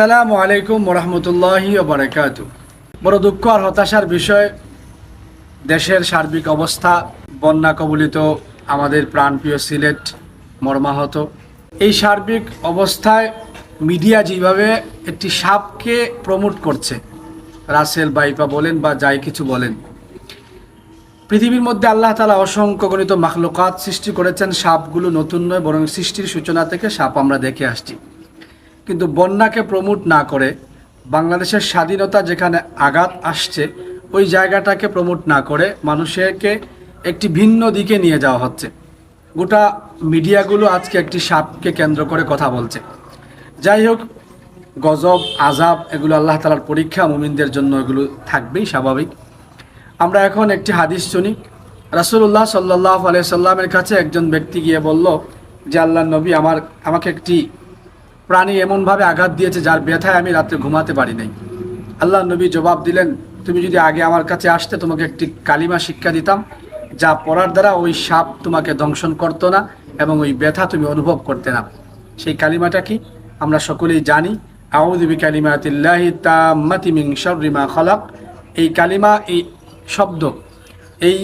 আসসালামু আলাইকুম রহমতুল্লাহি বারকাত। বড় দুঃখ আর হতাশার বিষয়, দেশের সার্বিক অবস্থা, বন্যা কবলিত আমাদের প্রাণপ্রিয় সিলেট মর্মাহত। এই সার্বিক অবস্থায় মিডিয়া যেভাবে একটি সাপকে প্রমোট করছে, রাসেল বাইপা বলেন বা যাই কিছু বলেন, পৃথিবীর মধ্যে আল্লাহ তালা অসংখ্য গণিত মাখলুকাত সৃষ্টি করেছেন। সাপগুলো নতুন নয়, বরং সৃষ্টির সূচনা থেকে সাপ আমরা দেখে আসছি। কিন্তু বন্যাকে প্রমোট না করে বাংলাদেশের স্বাধীনতা যেখানে আঘাত আসছে, ওই জায়গাটাকে প্রমোট না করে মানুষকে একটি ভিন্ন দিকে নিয়ে যাওয়া হচ্ছে। গোটা মিডিয়াগুলো আজকে একটি সাপকে কেন্দ্র করে কথা বলছে। যাই হোক, গজব আজাব এগুলো আল্লাহ তালার পরীক্ষা, মুমিনদের জন্য এগুলো থাকবেই স্বাভাবিক। আমরা এখন একটি হাদিস শুনি। রাসুল্লাহ সাল্লাহ আলিয়া সাল্লামের কাছে একজন ব্যক্তি গিয়ে বলল যে আল্লাহ নবী আমার, আমাকে একটি প্রাণী এমনভাবে আঘাত দিয়েছে যার ব্যথায় আমি রাত্রে ঘুমাতে পারি নাই আল্লাহ নবী জবাব দিলেন, তুমি যদি আগে আমার কাছে আসতে, তোমাকে একটি কালিমা শিক্ষা দিতাম, যা পড়ার দ্বারা ওই সাপ তোমাকে দংশন করতো না এবং ওই ব্যথা তুমি অনুভব করতে না। সেই কালিমাটা কি? আমরা সকলেই জানি আউদিবি কালিমাতিল্লাহি তাম্মাতি মা খালাক। এই কালিমা, এই শব্দ, এই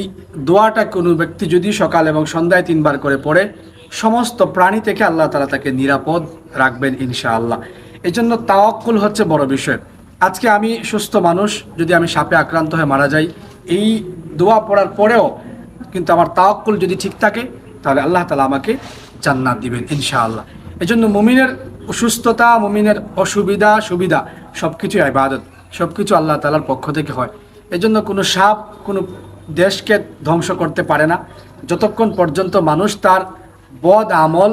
দোয়াটা কোনো ব্যক্তি যদি সকাল এবং সন্ধ্যায় তিনবার করে পড়ে সমস্ত প্রাণী থেকে আল্লাহ তালা তাকে নিরাপদ রাখবেন ইনশাআল্লাহ। এই জন্য তাওয়াক্কুল হচ্ছে বড় বিষয়। আজকে আমি সুস্থ মানুষ, যদি আমি সাপে আক্রান্ত হয়ে মারা যাই, এই দোয়া পড়ার পরেও কিন্তু আমার তাওয়াক্কুল যদি ঠিক থাকে, তাহলে আল্লাহ তালা আমাকে জান্নাত দিবেন ইনশাআল্লাহ। এই জন্য মুমিনের অসুস্থতা, মুমিনের অসুবিধা, সুবিধা সব কিছুই আবাদত সব কিছু আল্লাহ তালার পক্ষ থেকে হয়। এই জন্য কোনো সাপ, কোনো দেশকে ধ্বংস করতে পারে না। যতক্ষণ পর্যন্ত মানুষ তার বদ আমল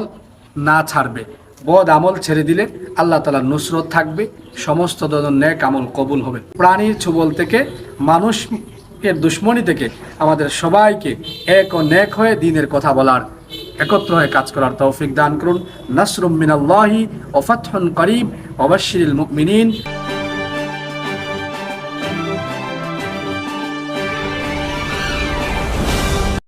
না ছাড়বে। বদ আমল ছেড়ে দিলে আল্লাহ তালার নুসরত থাকবে, সমস্ত ধরনের ন্যাক আমল কবুল হবে। প্রাণীর ছুবল থেকে, মানুষের দুশ্মনী থেকে আমাদের সবাইকে এক ও ন্যাক হয়ে দিনের কথা বলার, একত্র হয়ে কাজ করার তৌফিক দান করুন। নাসরুম মিনাল্লাহি ও ফাতহুন করিব অবশ্যিল মুমিনিন।